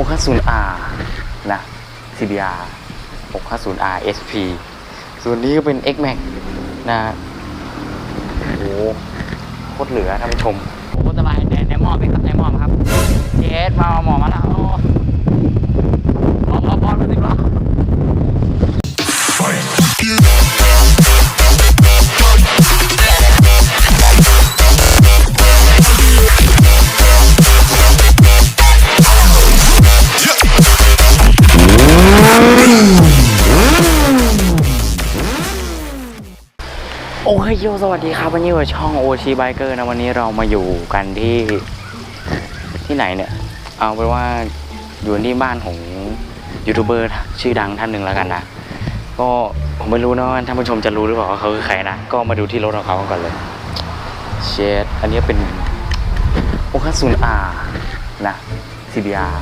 650R นะ CBR 650R SP ส่วนนี้ก็เป็น X Max นะโอ้โคตรเหลือท่านผู้ชมโอ้สบายแดดในหมอไหมครับในหมอครับเจสมาหมอมาแล้วหมอหมอบอลมาสิครับโอ้ ยโยสวัสดีครับวันนี้อยู่ช่องโอชีไบเกอร์นะวันนี้เรามาอยู่กันที่ที่ไหนเนี่ย เอาเป็นว่าอยู่ที่บ้านของยูทูบเบอร์ชื่อดังท่านหนึ่งแล้วกันนะก็ผมไม่รู้นะว่าท่านผู้ชมจะรู้หรือเปล่าว่าเขาคือใครนะก็มาดูที่รถของเขาก่อนเลย เชดอันนี้เป็น 650R นอานะ CBR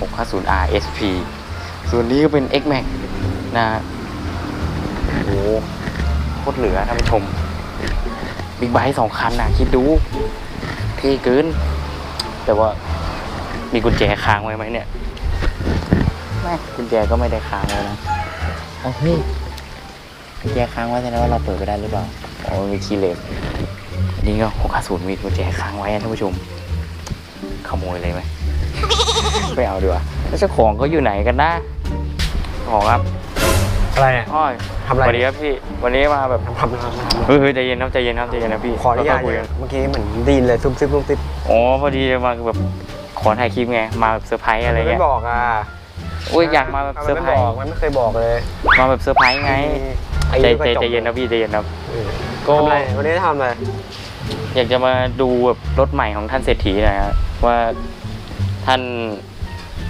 650R SP ส่วนนี้ก็เป็น X Max นะโอ้ โหโคตรเหลือท่านผู้ชมบิ๊กไบค์สองคันนะคิดดูเท่เกิน แต่ว่ามีกุญแจค้างไว้ไหมเนี่ยไม่กุญแจก็ไม่ได้ค้างไว้นะเอาเฮ้ยกุญแจค้างไว้แสดงว่าเราเปิดไปได้หรือเปล่าอ๋อมีคีย์เลสอันนี้ก็หกศูนย์มีกุญแจค้างไว้นะท่านผู้ชม ขโมยเลยไหมไม่เอาดีกว่าแล้วเจ้าของเขาอยู่ไหนกันนะเจ้าของครับ อะไรเนี่ยอ้อยทำอะไรสวัสดีครับพี่ วันนี้มาแบบทำทำทำเฮ้ยเฮ้ยใจเย็นครับใจเย็นครับใจเย็นนะพี่ขออนุญาตค่ยๆคุยเนี่กัยนเมื่อกี้เหมือนไดีนเลยซุบซิบซุบซิบอ๋อพอดีมาแบบขอถ่ายคลิปไงมาแบบเซอร์ไพรส์อะไรไม่เงี้ยบอกอะอุ้ยอยากมาแบบทำเซอไมร์ไพไม่รบอกส์มันไม่เคยบอกเลย มาแบบเซอร์ไพรส์ไงไอ้ใจก็ใจบใจเย็นนะพี่ใจเย็นครับเออก็ทำอะไรวันนี้ทำอะไรอยากจะมาดูแบบรถใหม่ของท่านเศรษฐีหนะฮะว่าท่าน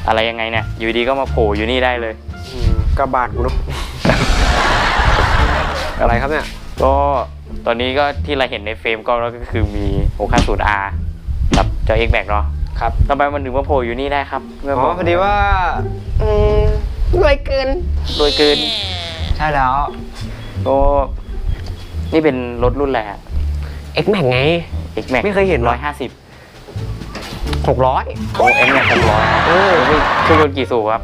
อะไรยังไงเนี่ยอยู่ดีก็มาโผล่อยู่นี่ได้เลยอืมกระบาดกูเนาะ อะไรครับเนี่ย ก็ตอนนี้ก็ที่เราเห็นในเฟรมก็ก็คือมี 650R กับเจ้า X Max เนาะครับทำไมมันถึงมาโผล่อยู่นี่ได้ครับเมื่อ๋บอกพอดีว่าอืมรวยเกินรวยเกินใช่แล้ว ก็นี่เป็นรถรุ่นแหละ X Max ไง X Max ไม่เคยเห็นเหรอร้อยห้าสิบหกร้อยโอ้ X Max หกร้อยเออเครื่องยนต์กี่สูบครับ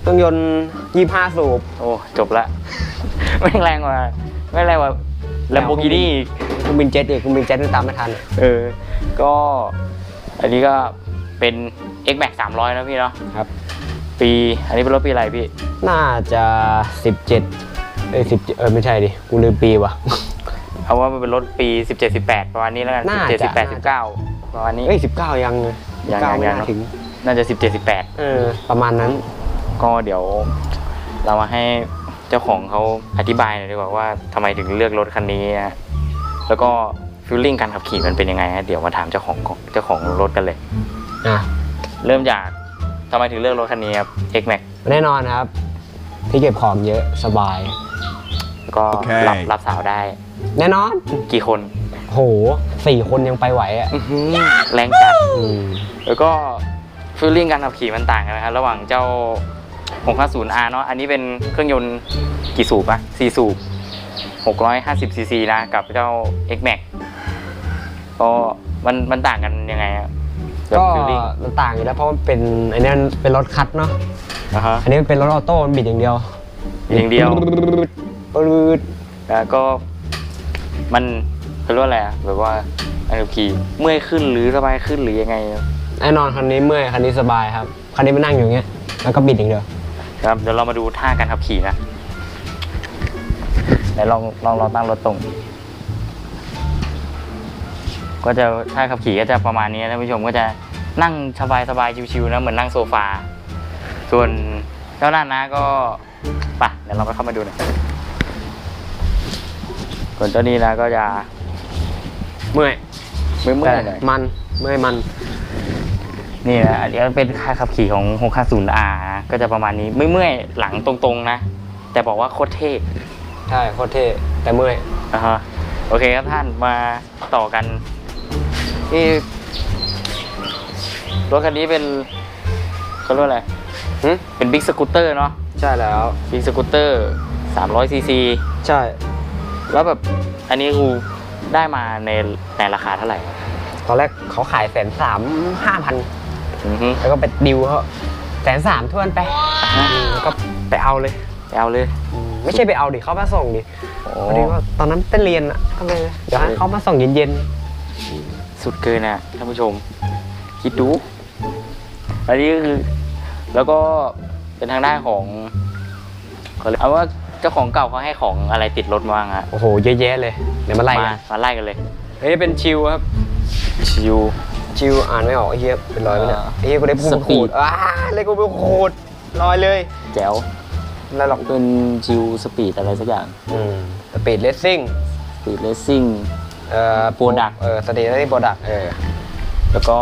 เครื่องยนต์ยี่ห้าสูบ โอ้ จบละ ไม่งแรงกว่า ไม่แรงกว่า Lamborghini อีกเครื่องบินเจ็ตอีกเครื่องบินเจ็ตนี่ตามไม่ทัน เออ ก็อันนี้ก็เป็น X Max 300นะพี่เนาะครับ ปีอันนี้เป็นรถปีอะไรพี่ น่าจะสิบเจ็ดเอ้ยสิบเออไม่ใช่ดิกูลืมปีว่ะ เอาว่ามันเป็นรถปี 17 18 ประมาณนี้แล้วกันน่า17จะ18 19 ประมาณนี้ เอ้ยสิบเก้ายังเลยยังเก้ายังไม่ยังน่าถึง น่าจะ 17 18 เออ ประมาณนั้น ก็เดี๋ยวเรามาให้ เจ้าของเขาอธิบายหน่อยดีกว่าว่าทำไมถึงเลือกรถคันนี้นะแล้วก็ฟิลลิ่งการขับขี่มันเป็นยังไงฮะเดี๋ยวมาถามเจ้าของเจ้าของรถกันเลย อะเริ่มจากทำไมถึงเลือกรถคันนี้ครับ X Max แน่นอนครับที่เก็บของเยอะสบาย แล้วก็โอเค รับรับสาวได้แน่นอนกี่คนโหสี่คนยังไปไหวอะอื้อหือแรงจัด อืมแล้วก็ฟิลลิ่งการขับขี่มันต่างกันนะครับระหว่างเจ้า 650R เนาะ อันนี้เป็นเครื่องยนต์กี่สูบอะ4สูบ 650 ซีซีนะ กับเจ้า X Max ก็มันมันต่างกันยังไงอะแบบก็ฟิลลิ่งมันต่างอยู่แล้วเพราะมันเป็นอันนี้มันเป็นรถคัดเนาะนะฮะอันนี้มันเป็นรถออโต้มันบิดอย่างเดียวอย่างเดียวปืดแล้วก็มันเขาเรียกว่าอะไรอะแบบว่าอันขับขี่เมื่อยขึ้นหรือสบายขึ้นหรือยังไงแน่นอนคันนี้เมื่อยคันนี้สบายครับคันนี้มันนั่งอยู่อย่างเงี้ยแล้วก็บิดอย่างเดียว ครับเดี๋ยวเรามาดูท่าการขับขี่นะไหนลองลองลองตั้งรถตรง ก็จะท่าขับขี่ก็จะประมาณนี้นะท่านผู้ชมก็จะนั่งสบายสบายๆชิวๆนะเหมือนนั่งโซฟา ส่วนเจ้าหน้านะก็ไปะเดี๋ยวเราไปเข้ามาดูหน่อยส่วนเจ้านี้นะก็จะเมื่อยไม่เมื่แต่อยหน่อยมันเมื่อยมัน นี่นะอันนี้เป็นค่าขับขี่ของ 650R นะก็จะประมาณนี้ไม่เมื่อยหลังตรงๆนะ แต่บอกว่าโคตรเท่ใช่โคตรเท่แต่เมื่อยอ่าฮะโอเคครับท่านมาต่อกันที่รถคันนี้เป็นเขาเรียกว่าอะไรหึเป็นบิ๊กสกูตเตอร์เนาะใช่แล้ว บิ๊กสกูตเตอร์300ซีซีใช่ แล้วแบบอันนี้กูได้มาในในราคาเท่าไหร่ ตอนแรกเขาขายแสนสามห้าพัน อือฮึ แล้วก็ไปดิวเขาแสนสามทวนไปอืมแล้วก็ไปเอาเลย ไปเอาเลยอืมไม่ใช่ไปเอาดิเขามาส่งดิโอ้ พอดีว่าตอนนั้นเต้นเรียนอะก็เลยเดี๋ยวให้เขามาส่งเย็นสุดเกินนะท่านผู้ชม คิดดู อันนี้ก็คือ แล้วก็เป็นทางด้านของเขาเรียกเอาว่าเจ้าของเก่าเขาให้ของอะไรติดรถมาบ้างฮะๆโอ้โหเยอะแยะเลยเดี๋ยวมาไล่มากันมาไล่กันเลยเฮ้ยเป็นชิวครับ ชิว ชิวอ่านไม่ออกไอ้เหี้ยเป็นรอยไปเนี่ยอ่าไอ้เหี้ยกูได้พูดสปีขูดดอ่าเลยกูไปขูดลอยเลย แจ๋วแล้วหรอกเป็นชิวสปีดอะไรสักอย่างอืมสปีดเลสซิ่งสปีดเลสซิ่งเอ่อ Product เออสเตทที่โปรดักเออแล้วก็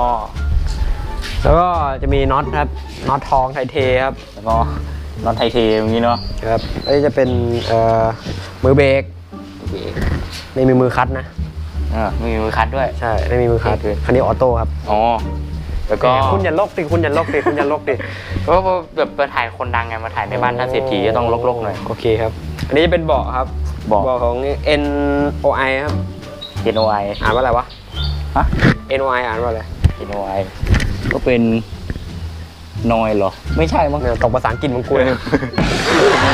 แล้วก็จะมีน็อตครับน็อตทองไทเทครับแล้วก็น็อตไทเทอย่างนี้เนาะครับอันนี้จะเป็นเอ่อมือเบรกโอเคไม่มีมือคัดนะ อ่าไม่มีมือคัดด้วย ใช่ ไม่มีมือคัดโอเคคันนี้ออโต้ครับอ๋อ แล้วก็แหมคุณอย่าลกดิคุณอย่าลกดิคุณอย่าลกดิเพราะว่าแบบมาถ่ายคนดังไงมาถ่ายในบ้านท่านเศรษฐีก็ต้องลกๆหน่อย โอเคครับ อันนี้จะเป็นเบาะครับเบาะ ของ N O I ครับ N O I อ่านว่าอะไรวะ ฮะ N O I อ่านว่าอะไร N O I ก็เป็นนอยเหรอ ไม่ใช่มั้ง เนี่ยตกภาษาอังกฤษมึงกูเลย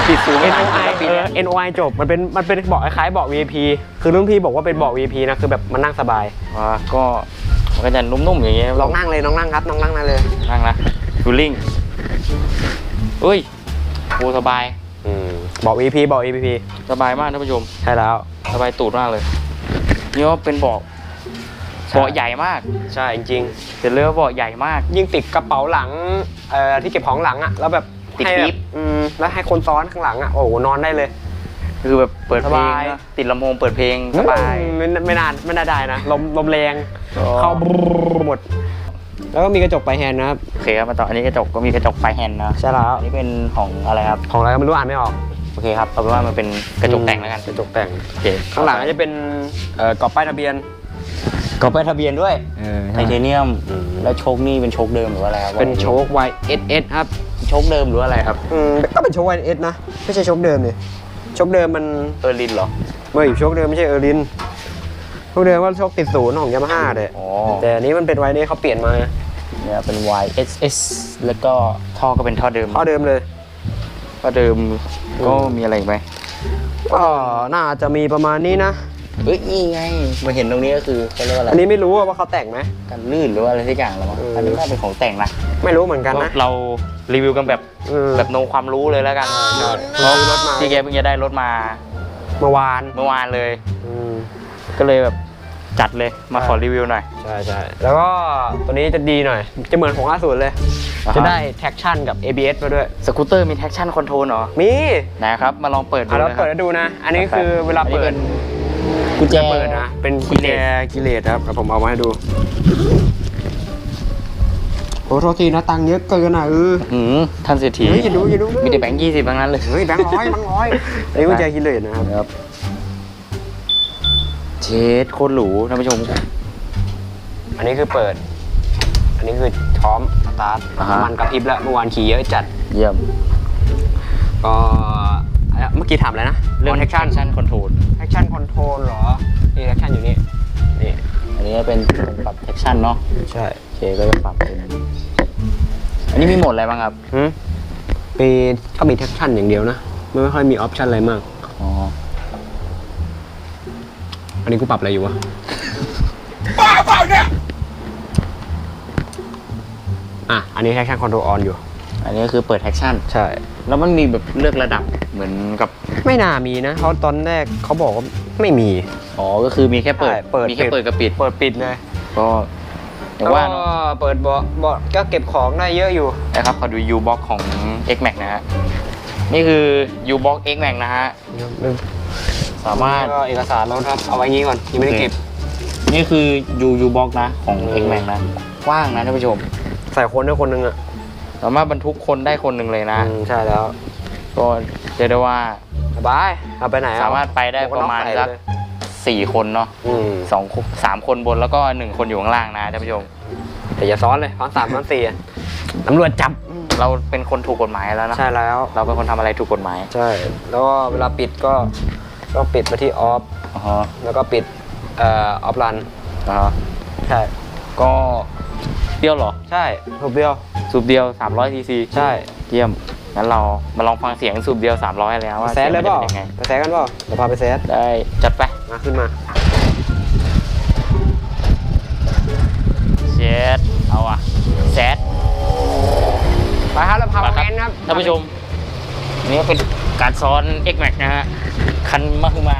ติดสูง N O I เออ N O I จบมันเป็นมันเป็นเบาะคล้ายๆเบาะ VIP คือรุ่นพี่บอกว่าเป็นเบาะ VIP นะคือแบบมันนั่งสบายอ่าก็มันก็จะนุ่มๆอย่างเงี้ยลองนั่งเลยน้องนั่งครับน้องนั่งนั่งเลยนั่งนะฟิลลิ่งเอ้ยโอ้สบายอืมเบาะ VIP เบาะ VIP สบายมากท่านผู้ชม ใช่แล้ว สบายตูดมากเลยนี่ว่าเป็นเบาะใช่ เบาะใหญ่มากใช่จริงแต่เรือว่าเบาะใหญ่มากๆยิ่งติดกระเป๋าหลังเอ่อที่เก็บของหลังอะแล้วแบบ ติดให้แบกิ๊บบอืมแล้วให้คนซ้อนข้างหลังอะโอ้โหนอนได้เลย คือแบบเปิดเพลงสบายนะติดลำโพงเปิดเพลงสบาย ไม่ไม่นานไม่น่าได้นะลมลมแรงอ๋อ เข้าบรูหมด แล้วก็มีกระจกไปแฮนด์นะครับโอเคครับมาต่ออันนี้กระจกก็มีกระจกไฟแฮนด์นะใช่แล้วอันนี้เป็นของอะไรครับของอะไรก็ไม่รู้อ่านไม่ออกโอเคครับเอาเป็นว่ามันเป็นกระจกแต่งแล้วกันกระจกแต่ง โอเคข้างหลังก็จะเป็นเอ่อกรอบป้ายทะเบียนกรอบป้ายทะเบียนด้วยไทเทเนียมอืมแล้วโชคนี่เป็นโชคเดิมหรือว่าอะไรครับเป็นโชค YSS ครับโชคเดิมหรือว่าอะไรครับอืมก็เป็นโชค YSS นะ ไม่ใช่โชคเดิมนี่โชคเดิมมันเออร์ลินเหรอเมื่ออยู่โชคเดิมไม่ใช่เออร์ลินโชคเดิมว่าโชคติดศูนย์ของยามาฮ่าเลยอ๋อแต่อันนี้มันเป็น YSS เขาเปลี่ยนมาเนี่ยเป็น YSS แล้วก็ท่อก็เป็นท่อเดิมเท่าเดิมเลยท่อเดิมก็มีอะไรอีกไหมก็น่าจะมีประมาณนี้นะ เอ้ยนี่ไงมาเห็นตรงนี้ก็คือเขาเรียกว่าอะไรอันนี้ไม่รู้ว่าเขาแต่งไหมกันลื่นหรือว่าอะไรสักอย่างหรอมั้งเอออัอันนี้น่าเป็นของแต่งนะไม่รู้เหมือนกันนะเรารีวิวกันแบบเออแบบโนความรู้เลยแล้วกันใช่เพราะซื้อรถมาพี่แกเพิ่งจะได้รถมาเมื่อวานเมื่อวานเลยอืมก็เลยแบบจัดเลยมาใช่ขอรีวิวหน่อยใช่ใช่แล้วก็ตัวนี้จะดีหน่อย จะเหมือนของล่าสุดเลยอ่าฮะจะได้ traction กับ ABS มาด้วยสกูตเตอร์มี traction control เหรอมีนะครับมาลองเปิดดูอะเรานะคเปิดรับให้ดูนะ อันนี้คือเวลาเปิด กุญแจจะเปิดนะ เป็นกุญแจกิเลสครับผมเอามาให้ดูโอ้โทษทีนะตังค์เยอะเกินอะเออหืมท่านเศรษฐีเฮ้ยอย่าดูอย่าดูมีแต่แบงค์ยี่สิบทั้งนั้นเลยเฮ้ยแบงค์ร้อยแบงค์ร้อยอันนี้กุญแจกิเลสนะครับครับ เชดโคตรหรูท่านผู้ชม อันนี้คือเปิด อันนี้คือพร้อมสตาร์ทอ่าฮะน้ำมันกระพริบแล้วเมื่อวานขี่เยอะจัด เยี่ยม ก็อะ เมื่อกี้ถามอะไรนะ เรื่อง traction traction control traction control เหรอ นี่ traction อยู่นี่ นี่ อันนี้เป็นปรับ traction เนาะ ใช่โอเคก็จะปรับเป็น อันนี้มีโหมดอะไรบ้างครับหืมมีก็มี traction อย่างเดียวนะไม่ไม่ค่อยมี option อะไรมาก อ๋อ อันนี้กูปรับอะไรอยู่วะอะ อันนี้ traction control on อยู่ อันนี้ก็คือเปิด traction ใช่ แล้วมันมีแบบเลือกระดับเหมือนกับ ไม่น่ามีนะเขาตอนแรกเขาบอกว่าไม่มี อ๋อ ก็คือมีแค่เปิด ใช่เปิดมีแค่ปิด เปิดกับปิด เปิดปิดเลยก็อย่างว่าเนอะเปิดเบาะเบาะก็เก็บของได้เยอะอยู่ นะครับ ขอดู U box ของ X Max นะฮะ นี่คือ U box X Max นะฮะ สามารถ ก็เอกสารรถครับ เอาไว้งี้ก่อน ยังไม่ได้เก็บ นี่คือ U U box นะของเออ X Max นะกว้างนะท่านผู้ชม ใส่คนด้วยคนหนึงอะ สามารถบรรทุกคนได้คนหนึ่งเลยนะ อืมใช่แล้วก็เรียกได้ว่าสบายเอาไปไหนเอสามารถไปได้ประมาณหวกกันน็อกใส่สักเลยสี่คนเนาะอืมสองคนสามคนบนแล้วก็หนึ่งคนอยู่ข้างล่างนะท่านผู้ชม แต่อย่าซ้อนเลยซ้อนสามซ้อนสี่อะตำรวจจับเราเป็นคนถูกกฎหมายแล้วนะใช่แล้ว เราเป็นคนทำอะไรถูกกฎหมายใช่ แล้วก็เวลาปิดก็ต้องปิดมาที่ออฟ อ๋อฮะแล้วก็ปิดเอ่อออฟรันอ่าฮะใช่ ก็เดียวเหรอ ใช่สูบเดียว สูบเดียว 300ซีซีใช่ เยี่ยมงั้นเรามาลองฟังเสียงสูบเดียว 300 แล้วว่าแซดเลยเปล่าสีงมันจะนยังไงไปแซดกันเปล่าเดี๋ยวพาไปแซดได้จัดไปมาขึ้นมาเชดเอาอะแซด ไปครับเราพามาไปครับแซดครับท่านผู้ชมนี่ก็เป็นการซ้อน X Max นะฮะ คันมาคือมา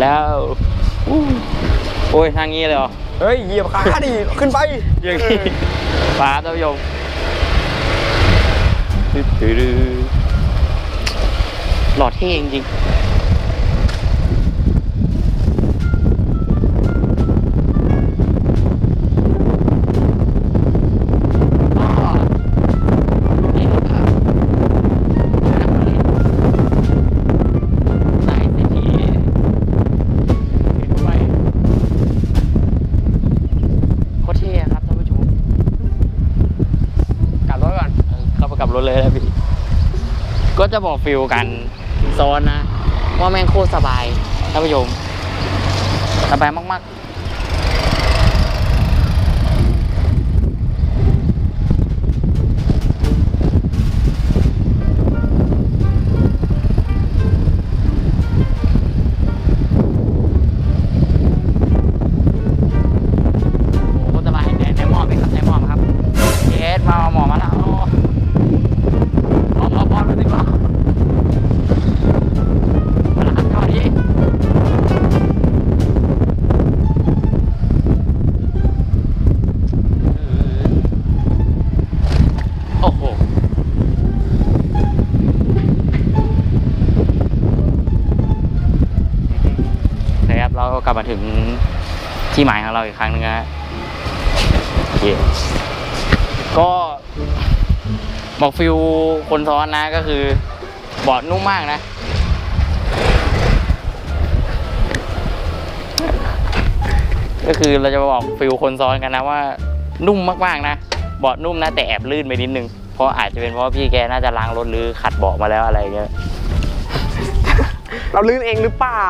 แล้วอู้โอ้ยทางนี้เลยเหรอ เฮ้ยเหยียบขาดิ ขึ้นไปอย่างนี้ฟ้าท่านผู้ชมดื้อๆหล่อเท่จริงๆ กับรถเลยนะพี่ ก็จะบอกฟิลกันซ้อนนะ ว่าแม่งโคตรสบายท่านผู้ชมสบายมากๆ ก็กลับมาถึงที่หมายของเราอีกครั้งนึงนะฮะโอเคก็บอกฟิลคนซ้อนนะก็คือเบาะนุ่มมากนะก็คือเราจะบอกฟิลคนซ้อนกันนะว่า นุ่มมากๆนะเบาะนุ่มนะแต่แอบลื่นไปนิดนึงเพราะอาจจะเป็นเพราะพี่แกน่าจะล้างรถหรือขัดเบาะมาแล้วอะไรเงี้ย เราลื่นเองหรือเปล่า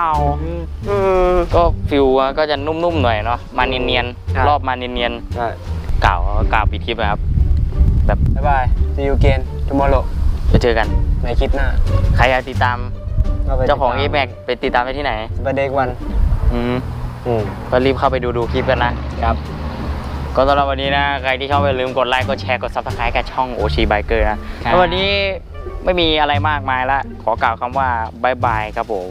เออ ก็ฟิลก็จะนุ่มๆหน่อยเนาะมาเนียนครับ ๆรอบมาเนียนใช่ๆกล่าวกล่าวปิดคลิปนะครับแบบบ๊ายบาย see you again tomorrow ไปเจอกัน ในคลิปหน้าใครอยากติดตามก็ไปเจ้าของติ e ดต m a x ไปติดตามได้ที่ไหนสเด็กวันอืมอืมก็รีบเข้าไปดูดูคลิปกันนะ ครับ ก็สำหรับวันนี้นะ ใครที่ชอบอย่าลืมกดไลค์ กดแชร์ กด subscribe กับช่องโอชีไบเกอร์นะแล้ววันนี้ ไม่มีอะไรมากมายละขอกล่าวคำว่าบายบายครับผม